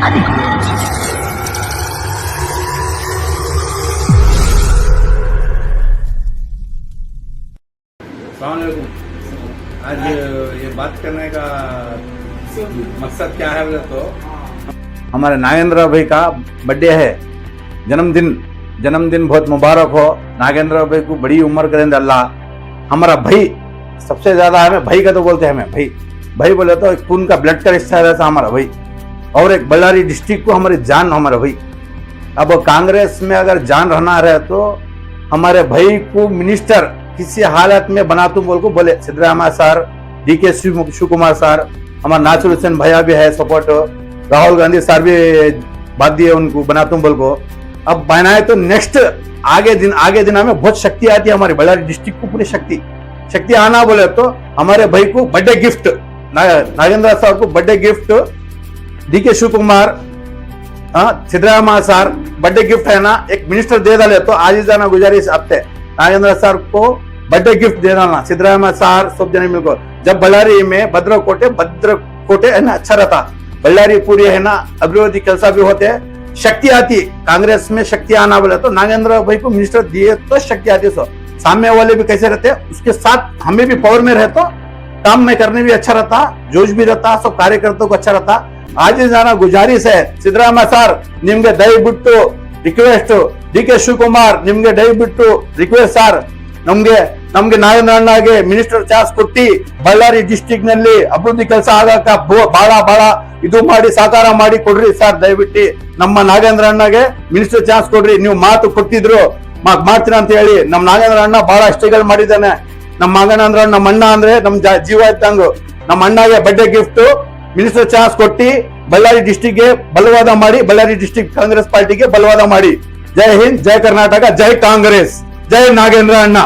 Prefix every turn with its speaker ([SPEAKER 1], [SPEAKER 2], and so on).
[SPEAKER 1] आज ये बात करने का मकसद क्या है बोले तो? हमारे नागेंद्र भाई का बर्थडे है। जन्मदिन जन्मदिन बहुत मुबारक हो। नागेंद्र भाई को बड़ी उम्र करेंगे अल्लाह। हमारा भाई सबसे ज़्यादा हमें भाई का तो बोलते हैं हमें भाई। भाई बोले तो खून का ब्लड का रिश्ता रहता हमारा भाई। और एक बल्लारी डिस्ट्रिक्ट को हमारी जान हमारे भाई। अब कांग्रेस में अगर जान रहना रहे तो हमारे भाई को मिनिस्टर किसी हालत में बना तुम बोल को बोले, सिद्धरामैया सर डी के शिव कुमार सर, हमारा नासिर हुसैन भैया भी है सपोर्ट राहुल गांधी सर भी बात दिए उनको, बना तुम बोल को। अब बनाए तो नेक्स्ट आगे दिन आगे दिन हमें बहुत शक्ति आती है हमारे बल्लारी डिस्ट्रिक्ट को, पूरी शक्ति। शक्ति आना बोले तो हमारे भाई को बर्थडे गिफ्ट नागेंद्र साहब को बर्थडे गिफ्ट डी के शिव कुमार हाँ सिद्धरामैया सर बर्थडे गिफ्ट है ना एक मिनिस्टर दे डाले तो आज ही जाना गुजारिश आपसे नागेंद्र सर को बर्थडे गिफ्ट दे डालना सिद्धरामैया सर सब जने मिलकर जब बल्लारी में भद्रकोटे भद्रकोटे है ना अच्छा रहता बल्लारी पूरी है ना अभिवृद्धि ಕೆಲಸ भी होते हैं शक्ति आती कांग्रेस में शक्ति आना बोले तो नागेंद्र भाई को मिनिस्टर दिए तो शक्ति आती सो सामने वाले भी कैसे रहते उसके साथ हमें भी पावर में रहे तो काम में करने भी अच्छा रहता जोश भी रहता सब कार्यकर्ताओं को अच्छा रहता ಆಜಿಸ್ ನಾನು ಗುಜಾರಿಸೆ ಸಿದ್ದರಾಮಯ್ಯ ಸರ್, ನಿಮ್ಗೆ ದಯವಿಟ್ಟು ರಿಕ್ವೆಸ್ಟ್ ಡಿ ಕೆ ಶಿವಕುಮಾರ್, ನಿಮ್ಗೆ ದಯವಿಟ್ಟು ರಿಕ್ವೆಸ್ಟ್ ಸರ್. ನಮ್ಗೆ ನಮ್ಗೆ ನಾಗೇಂದ್ರಣ್ಣಗೆ ಮಿನಿಸ್ಟರ್ ಚಾನ್ಸ್ ಕೊಟ್ಟಿ ಬಳ್ಳಾರಿ ಡಿಸ್ಟಿಕ್ನಲ್ಲಿ ಅಭಿವೃದ್ಧಿ ಕೆಲಸ ಆಗಕ ಬಹಳ ಬಹಳ ಇದು ಮಾಡಿ ಸಾಕಾರ ಮಾಡಿ ಕೊಡ್ರಿ ಸರ್, ದಯವಿಟ್ಟು. ನಮ್ಮ ನಾಗೇಂದ್ರ ಅಣ್ಣಗೆ ಮಿನಿಸ್ಟರ್ ಚಾನ್ಸ್ ಕೊಡ್ರಿ, ನೀವು ಮಾತು ಕೊಟ್ಟಿದ್ರು ಮಾಡ್ತೀರ ಅಂತ ಹೇಳಿ. ನಮ್ಮ ನಾಗೇಂದ್ರ ಅಣ್ಣ ಬಹಳ ಅಷ್ಟಗಳು ಮಾಡಿದ್ದಾನೆ. ನಮ್ಮ ನಾಗೇಂದ್ರ ನಮ್ಮ ಅಣ್ಣ ಅಂದ್ರೆ ನಮ್ ಜೀವ ಇದ್ದಂಗು. ನಮ್ಮ ಅಣ್ಣಗೆ ಬಡ್ಡೆ ಗಿಫ್ಟ್ ಮಿನಿಸ್ಟರ್ ಚಾನ್ಸ್ ಕೊಟ್ಟಿ ಬಳ್ಳಾರಿ ಡಿಸ್ಟಿಕ್ಗೆ ಬಲವಾದ ಮಾಡಿ ಬಳ್ಳಾರಿ ಡಿಸ್ಟಿಕ್ ಕಾಂಗ್ರೆಸ್ ಪಾರ್ಟಿಗೆ ಬಲವಾದ ಮಾಡಿ. ಜೈ ಹಿಂದ್, ಜೈ ಕರ್ನಾಟಕ, ಜೈ ಕಾಂಗ್ರೆಸ್. ಜೈ ನಾಗೇಂದ್ರ ಅಣ್ಣ.